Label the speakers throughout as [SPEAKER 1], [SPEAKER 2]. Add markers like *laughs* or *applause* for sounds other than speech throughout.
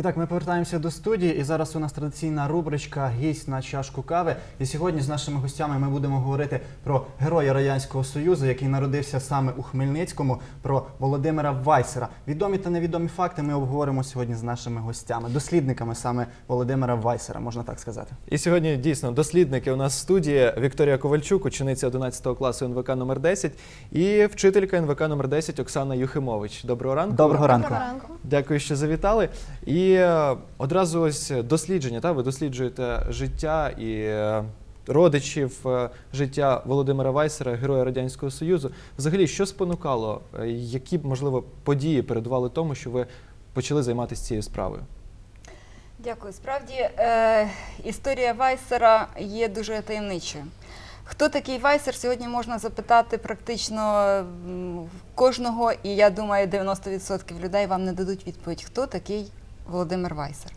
[SPEAKER 1] І так, ми повертаємося до студії, і зараз у нас традиційна рубричка Гість на чашку кави. І сьогодні з нашими гостями ми будемо говорити про героя Радянського Союзу, який народився саме у Хмельницькому, про Володимира Вайсера. Відомі та невідомі факти ми обговоримо сьогодні з нашими гостями, дослідниками саме Володимира Вайсера, можна так сказати.
[SPEAKER 2] І сьогодні дійсно дослідники у нас в студії Вікторія Ковальчук, учениця 11 класу НВК номер 10 і вчителька НВК номер 10 Оксана Юхимович. Доброго ранку.
[SPEAKER 1] Доброго ранку.
[SPEAKER 3] Доброго ранку.
[SPEAKER 2] Дякую, що завітали. І одразу ось дослідження. Та ви досліджуєте життя і е, родичів е, життя Володимира Вайсера, героя радянського союзу. Взагалі, що спонукало, е, які можливо події передували тому, що ви почали займатися цією справою?
[SPEAKER 3] Дякую. Справді е, історія Вайсера є дуже таємничою. Хто такий Вайсер, сьогодні можна запитати практично кожного, і я думаю, 90% людей вам не дадуть відповідь, хто такий Володимир Вайсер.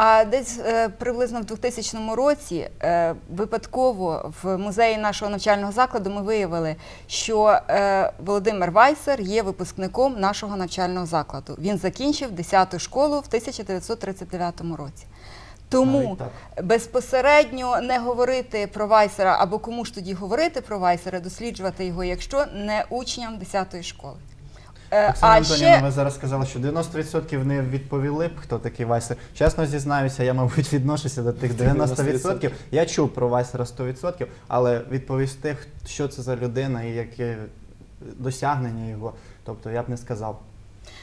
[SPEAKER 3] А десь е, приблизно в 2000 році е, випадково в музеї нашого навчального закладу ми виявили, що е, Володимир Вайсер є випускником нашого навчального закладу. Він закінчив 10-ту школу в 1939 році. Тому безпосередньо не говорити про Вайсера або кому ж тоді говорити про Вайсера, досліджувати його, якщо не учням 10-ї школи. Е,
[SPEAKER 1] Оксана
[SPEAKER 3] а
[SPEAKER 1] Антонівна,
[SPEAKER 3] ще
[SPEAKER 1] ви зараз сказали, що 90% не відповіли б, хто такий Вайсер. Чесно зізнаюся, я, мабуть, відношуся до тих 90%. Я чув про Вайсера 100%, але відповісти, що це за людина і яке досягнення його, тобто я б не сказав.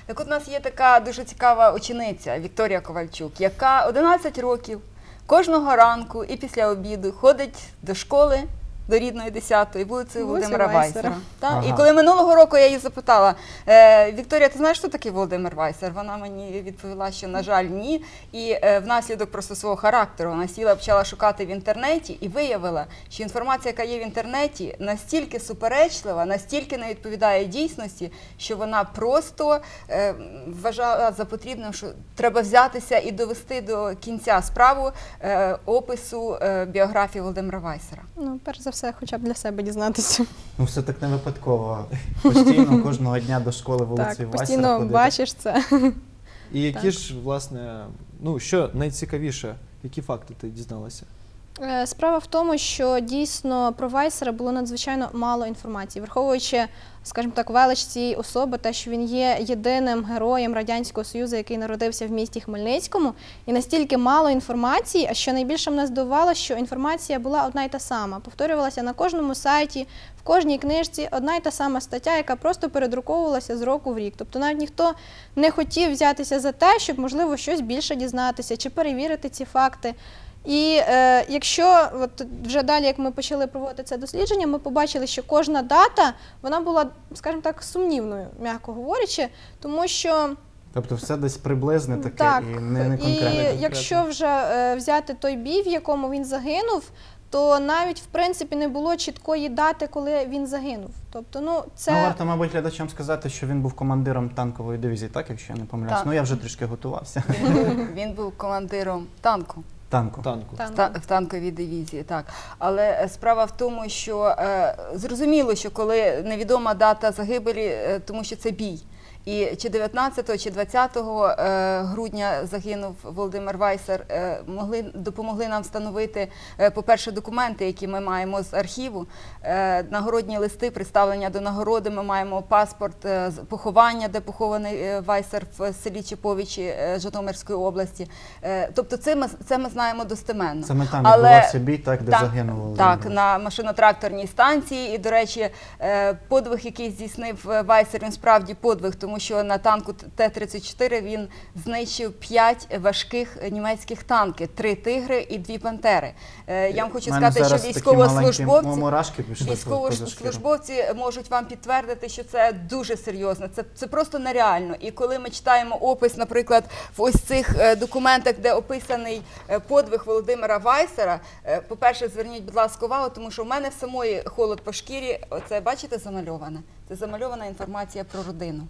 [SPEAKER 3] Так от у нас є така дуже цікава учениця Вікторія Ковальчук, яка 11 років кожного ранку і після обіду ходить до школи. До рідної 10-ї вулиці Володимира
[SPEAKER 4] Вайсера.
[SPEAKER 3] Вайсера.
[SPEAKER 1] Ага.
[SPEAKER 3] І коли минулого року я її запитала, е, Вікторія, ти знаєш, хто такий Володимир Вайсер? Вона мені відповіла, що на жаль, ні. І е, внаслідок просто свого характеру вона сіла, почала шукати в інтернеті і виявила, що інформація, яка є в інтернеті, настільки суперечлива, настільки не відповідає дійсності, що вона просто е, вважала за потрібним, що треба взятися і довести до кінця справу е, опису е, біографії Володимира Вайсера.
[SPEAKER 4] Ну, перш за все, хоча б для себе дізнатися.
[SPEAKER 1] Ну, все так не випадково. Постійно *laughs* кожного дня до школи вулиці
[SPEAKER 4] так, постійно
[SPEAKER 1] ходити.
[SPEAKER 4] бачиш це.
[SPEAKER 2] І які
[SPEAKER 4] Так.
[SPEAKER 2] ж, власне, ну що найцікавіше, які факти ти дізналася?
[SPEAKER 4] Е, Справа в тому, що дійсно про Вайсера було надзвичайно мало інформації, враховуючи, скажімо так, велич цієї особи, те, що він є єдиним героєм радянського союзу, який народився в місті Хмельницькому, і настільки мало інформації. А що найбільше мене здивувало, що інформація була одна й та сама, повторювалася на кожному сайті, в кожній книжці одна й та сама стаття, яка просто передруковувалася з року в рік. Тобто навіть ніхто не хотів взятися за те, щоб можливо щось більше дізнатися чи перевірити ці факти. І е, якщо от вже далі, як ми почали проводити це дослідження, ми побачили, що кожна дата вона була, скажімо так, сумнівною, м'яко говорячи, тому що
[SPEAKER 1] Тобто все десь приблизне таке
[SPEAKER 4] так,
[SPEAKER 1] і не, не
[SPEAKER 4] і
[SPEAKER 1] конкретне.
[SPEAKER 4] якщо вже е, взяти той бій, в якому він загинув, то навіть в принципі не було чіткої дати, коли він загинув. Тобто, ну це
[SPEAKER 1] Ну, варто, мабуть, глядачам сказати, що він був командиром танкової дивізії, так, якщо я не помиляюсь.
[SPEAKER 3] Так.
[SPEAKER 1] Ну, я вже трішки готувався.
[SPEAKER 3] Він був командиром танку.
[SPEAKER 1] Танку.
[SPEAKER 2] Танку.
[SPEAKER 4] Танку.
[SPEAKER 3] в та- в танковій дивізії, так. Але е, справа в тому, що е, зрозуміло, що коли невідома дата загибелі, е, тому що це бій. І чи 19 чи 20 е, грудня загинув Володимир Вайсер, е, могли допомогли нам встановити, е, по-перше, документи, які ми маємо з архіву, нагородні листи, представлення до нагороди. Ми маємо паспорт поховання, де похований Вайсер в селі Чеповичі Житомирської області. Тобто, це ми це ми знаємо достеменно.
[SPEAKER 1] Саме там
[SPEAKER 3] Але-
[SPEAKER 1] відбувався бій, так, де загинув
[SPEAKER 3] Так, на машино-тракторній станції. І, до речі, подвиг, який здійснив Вайсер, він справді подвиг, тому що на танку Т-34 він знищив п'ять важких німецьких танків, три тигри і дві пантери. Е, Я вам хочу сказати, що військовослужбовці. Військовослужбовці можуть вам підтвердити, що це дуже серйозно. Це, це просто нереально. І коли ми читаємо опис, наприклад, в ось цих е, документах, де описаний е, подвиг Володимира Вайсера, е, по-перше, зверніть, будь ласка, увагу, тому що в мене в самої холод по шкірі, оце бачите, замальоване. Це замальована інформація про родину.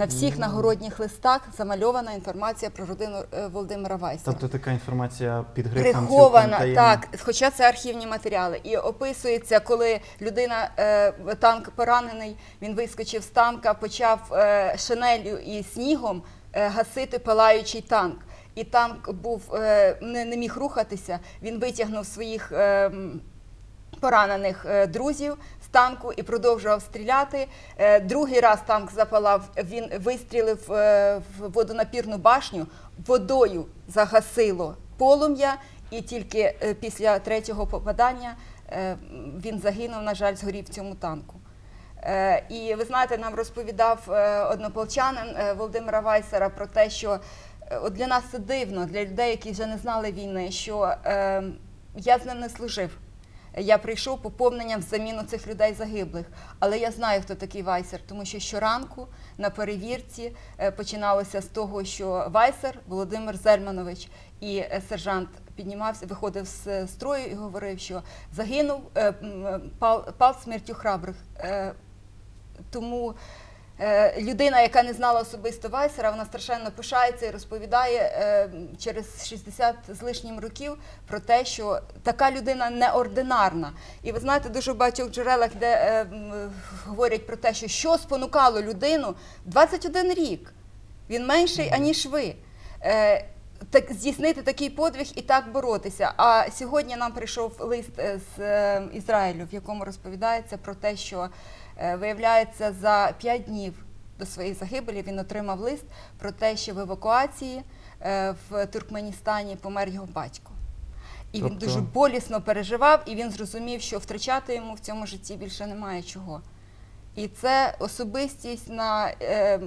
[SPEAKER 3] На всіх нагородніх листах замальована інформація про родину е, Володимира Вайсера.
[SPEAKER 1] Тобто така інформація під грифом
[SPEAKER 3] Прихована, так, хоча це архівні матеріали. І описується, коли людина, е, танк поранений, він вискочив з танка, почав е, шинелю і снігом гасити палаючий танк. І танк був не, міг рухатися. Він витягнув своїх е, м, поранених е, друзів з танку і продовжував стріляти. Е, Другий раз танк запалав. Він вистрілив е, в водонапірну башню, водою загасило полум'я, і тільки після третього попадання він загинув. На жаль, згорів в цьому танку. І ви знаєте, нам розповідав однополчанин Володимира Вайсера про те, що от для нас це дивно, для людей, які вже не знали війни, що е, я з ним не служив. Я прийшов поповненням в заміну цих людей загиблих. Але я знаю, хто такий Вайсер, тому що щоранку на перевірці е, починалося з того, що Вайсер Володимир Зельманович і е, сержант піднімався, виходив з е, строю і говорив, що загинув, пал, пал смертю храбрих. Тому людина, яка не знала особисто Вайсера, вона страшенно пишається і розповідає е, через 60 з лишнім років про те, що така людина неординарна. І ви знаєте, дуже в багатьох джерелах, де е, говорять про те, що що спонукало людину 21 рік. Він менший, аніж ви. Е, так, здійснити такий подвиг і так боротися. А сьогодні нам прийшов лист е, з е, Ізраїлю, в якому розповідається про те, що е, виявляється за 5 днів до своєї загибелі він отримав лист про те, що в евакуації е, в Туркменістані помер його батько. І він
[SPEAKER 2] Тобто-
[SPEAKER 3] дуже болісно переживав, і він зрозумів, що втрачати йому в цьому житті більше немає чого. І це особистість, на е,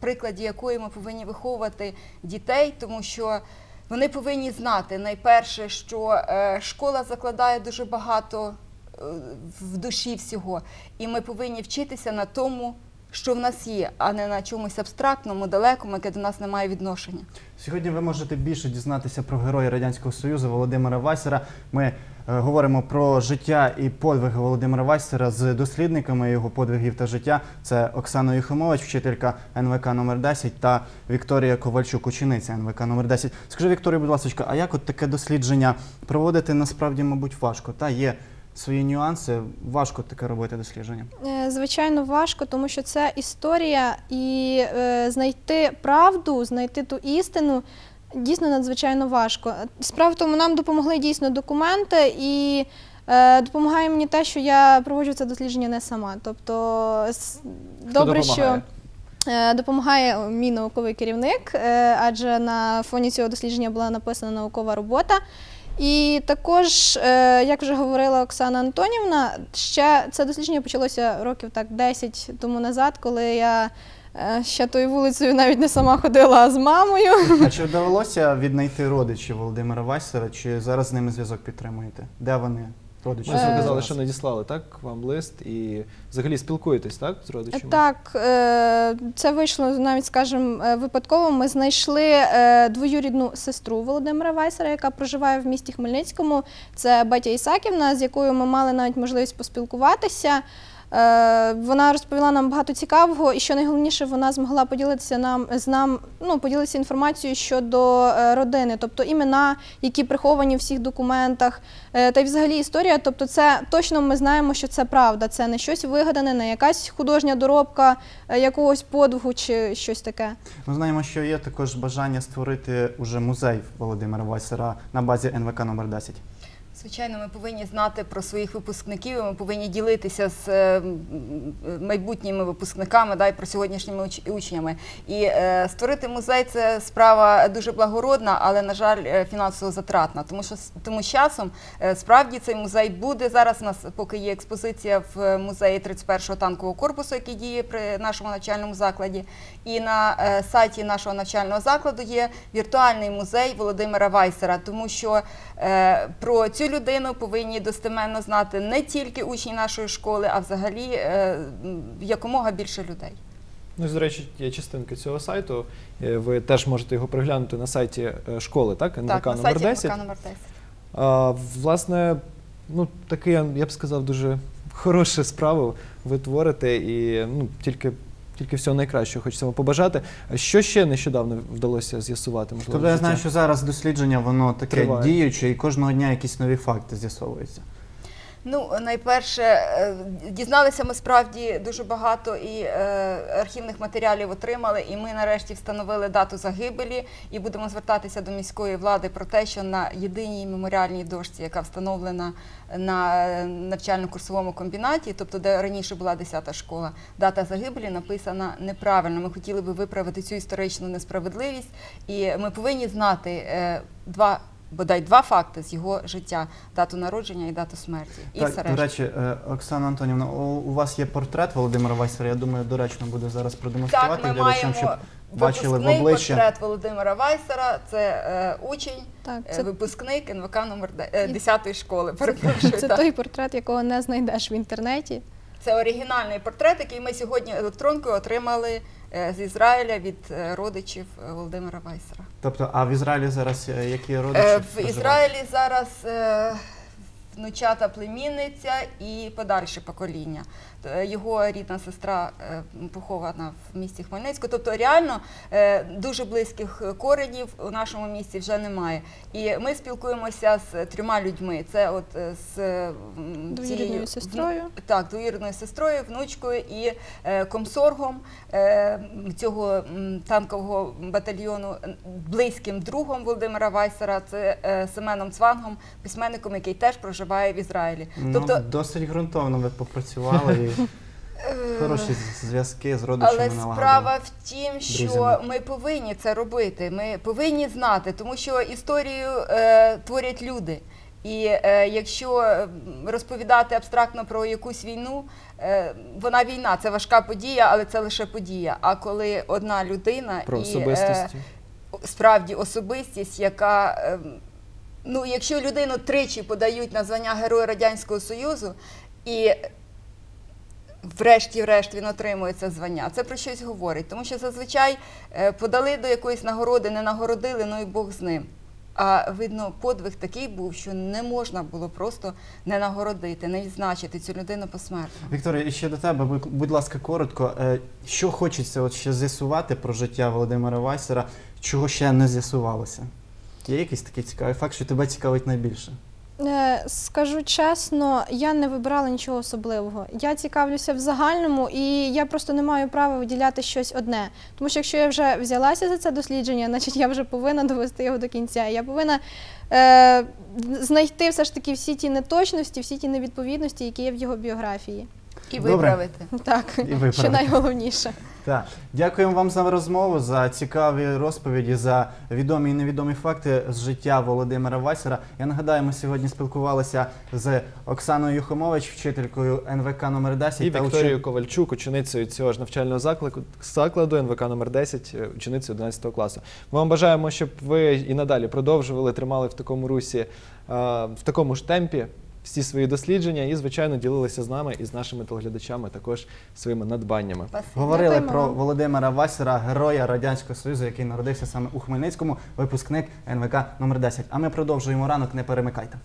[SPEAKER 3] прикладі якої ми повинні виховувати дітей, тому що вони повинні знати найперше, що е, школа закладає дуже багато е, в душі всього, і ми повинні вчитися на тому, що в нас є, а не на чомусь абстрактному, далекому, яке до нас не має відношення.
[SPEAKER 1] Сьогодні ви можете більше дізнатися про героя Радянського Союзу Володимира Вайсера. Ми е, говоримо про життя і подвиги Володимира Вайсера з дослідниками його подвигів та життя. Це Оксана Юхимович, вчителька НВК номер 10 та Вікторія Ковальчук, учениця НВК номер 10. Скажи, Вікторія, будь ласка, а як от таке дослідження проводити насправді, мабуть, важко? Та є свої нюанси, важко таке робити дослідження.
[SPEAKER 4] Е, Звичайно, важко, тому що це історія, і е, знайти правду, знайти ту істину дійсно надзвичайно важко. Справа в тому, нам допомогли дійсно документи, і е, допомагає мені те, що я проводжу це дослідження не сама. Тобто, с- добре,
[SPEAKER 2] допомагає?
[SPEAKER 4] що е, допомагає мій науковий керівник, адже на фоні цього дослідження була написана наукова робота. І також, е, як вже говорила Оксана Антонівна, ще це дослідження почалося років так 10 тому назад, коли я е, ще тою вулицею навіть не сама ходила, а з мамою.
[SPEAKER 1] А чи вдалося віднайти родичів Володимира Вайсера, чи зараз з ними зв'язок підтримуєте? Де вони? Родичі?
[SPEAKER 2] Ми
[SPEAKER 4] Е,
[SPEAKER 2] казали, що надіслали так вам лист і взагалі спілкуєтесь так з родичами?
[SPEAKER 4] Так, е, це вийшло навіть, скажімо, е, випадково. Ми знайшли е, двоюрідну сестру Володимира Вайсера, яка проживає в місті Хмельницькому. Це Батя Ісаківна, з якою ми мали навіть можливість поспілкуватися. Е, Вона розповіла нам багато цікавого, і що найголовніше, вона змогла поділитися нам з нам, ну поділитися інформацією щодо е, родини, тобто імена, які приховані в всіх документах, е, та й взагалі історія. Тобто, це точно ми знаємо, що це правда. Це не щось вигадане, не якась художня доробка якогось подвигу чи щось таке.
[SPEAKER 1] Ми знаємо, що є також бажання створити уже музей Володимира Вайсера на базі НВК номер 10.
[SPEAKER 3] Звичайно, ми повинні знати про своїх випускників. Ми повинні ділитися з е, майбутніми випускниками, да, і про сьогоднішніми уч- учнями. І е, створити музей це справа дуже благородна, але на жаль, е, фінансово затратна. Тому що тому з часом е, справді цей музей буде зараз. У нас поки є експозиція в музеї 31-го танкового корпусу, який діє при нашому навчальному закладі. І на е, сайті нашого навчального закладу є віртуальний музей Володимира Вайсера, тому що е, про цю людину повинні достеменно знати не тільки учні нашої школи, а взагалі е, якомога більше людей.
[SPEAKER 2] Ну, до речі, є частинки цього сайту. Е, Ви теж можете його приглянути на сайті е, школи, так? НВК
[SPEAKER 3] так, на
[SPEAKER 2] номер
[SPEAKER 3] сайті
[SPEAKER 2] 10.
[SPEAKER 3] НВК номер 10.
[SPEAKER 2] А, власне, ну, таке, я б сказав, дуже хорошу справу ви творите і ну, тільки, тільки всього найкращого хочеться вам побажати. Що ще нещодавно вдалося з'ясувати? Можливо,
[SPEAKER 1] Тобто я знаю, що зараз дослідження воно таке
[SPEAKER 2] Триває.
[SPEAKER 1] діюче, і кожного дня якісь нові факти з'ясовуються.
[SPEAKER 3] Ну, найперше, е, дізналися ми справді дуже багато і е, архівних матеріалів отримали, і ми нарешті встановили дату загибелі і будемо звертатися до міської влади про те, що на єдиній меморіальній дошці, яка встановлена на е, навчально-курсовому комбінаті, тобто де раніше була 10-та школа, дата загибелі написана неправильно. Ми хотіли би виправити цю історичну несправедливість, і ми повинні знати два. Бодай два факти з його життя: дату народження і дату смерті. І все
[SPEAKER 1] Так, до
[SPEAKER 3] решта.
[SPEAKER 1] речі, е, Оксана Антонівна, у у вас є портрет Володимира Вайсера. Я думаю, доречно буде зараз продемонструвати
[SPEAKER 3] Так, ми
[SPEAKER 1] глядачам,
[SPEAKER 3] маємо
[SPEAKER 1] щоб бачили в
[SPEAKER 3] випускний
[SPEAKER 1] обличчя.
[SPEAKER 3] портрет Володимира Вайсера. Це е, учень,
[SPEAKER 4] Так,
[SPEAKER 3] е,
[SPEAKER 4] це,
[SPEAKER 3] випускник НВК номер де- е,
[SPEAKER 4] І-
[SPEAKER 3] 10 школи. Перепрошую. *laughs*
[SPEAKER 4] це
[SPEAKER 3] так.
[SPEAKER 4] той портрет, якого не знайдеш в інтернеті.
[SPEAKER 3] Це оригінальний портрет, який ми сьогодні електронкою отримали е, з Ізраїля від е, родичів е, Володимира Вайсера.
[SPEAKER 1] Тобто, а в Ізраїлі зараз е, які родичі?
[SPEAKER 3] Е, В? Ізраїлі зараз е, внучата племінниця і подальше покоління. Е, Його рідна сестра е, похована в місті Хмельницьку. Тобто, реально е, дуже близьких коренів у нашому місті вже немає. І ми спілкуємося з трьома людьми. Це от з
[SPEAKER 4] Двоюрідною сестрою.
[SPEAKER 3] Так, двоюрідною сестрою, внучкою і комсоргом цього танкового батальйону, близьким другом Володимира Вайсера, це Семеном Цвангом, письменником, який теж проживає в Ізраїлі.
[SPEAKER 1] Ну,
[SPEAKER 3] Тобто,
[SPEAKER 1] досить ґрунтовно ви попрацювали і
[SPEAKER 3] е, *laughs*
[SPEAKER 1] хороші зв'язки з родичами
[SPEAKER 3] Але
[SPEAKER 1] налагодили.
[SPEAKER 3] справа в тім, що
[SPEAKER 1] Друзями.
[SPEAKER 3] ми повинні це робити. Ми повинні знати, тому що історію е, творять люди. І е, якщо розповідати абстрактно про якусь війну, е, вона війна, це важка подія, але це лише подія. А коли одна людина
[SPEAKER 2] Про
[SPEAKER 3] і,
[SPEAKER 2] особистості.
[SPEAKER 3] Е, справді особистість, яка. ем, Ну, якщо людину тричі подають на звання Героя Радянського Союзу, і врешті-решт він отримує це звання, це про щось говорить. Тому що зазвичай е, подали до якоїсь нагороди, не нагородили, ну і Бог з ним. А видно, подвиг такий був, що не можна було просто не нагородити, не відзначити цю людину посмертно.
[SPEAKER 1] Вікторія, ще до тебе, будь- будь ласка, коротко. е, Що хочеться от ще з'ясувати про життя Володимира Вайсера, чого ще не з'ясувалося? Є якийсь такий цікавий факт, що тебе цікавить найбільше?
[SPEAKER 4] Е, Скажу чесно, я не вибирала нічого особливого. Я цікавлюся в загальному, і я просто не маю права виділяти щось одне. Тому що якщо я вже взялася за це дослідження, значить я вже повинна довести його до кінця. Я повинна е, знайти все ж таки всі ті неточності, всі ті невідповідності, які є в його біографії.
[SPEAKER 3] І
[SPEAKER 1] Добре.
[SPEAKER 3] виправити.
[SPEAKER 4] Так,
[SPEAKER 1] виправити.
[SPEAKER 4] що найголовніше.
[SPEAKER 1] Так, дякуємо вам за розмову, за цікаві розповіді, за відомі і невідомі факти з життя Володимира Вайсера. Я нагадаю, ми сьогодні спілкувалися з Оксаною Юхомович, вчителькою НВК номер 10
[SPEAKER 2] І
[SPEAKER 1] та
[SPEAKER 2] Вікторією
[SPEAKER 1] учен-
[SPEAKER 2] Ковальчук, ученицею цього ж навчального закладу, закладу НВК номер 10, е, ученицею 11 класу. Ми вам бажаємо, щоб ви і надалі продовжували, тримали в такому русі, е, в такому ж темпі всі свої дослідження і, звичайно, ділилися з нами і з нашими телеглядачами також своїми надбаннями.
[SPEAKER 1] Говорили про. Володимира Васера, героя Радянського Союзу, який народився саме у Хмельницькому, випускник НВК номер 10 А ми продовжуємо ранок, не перемикайте.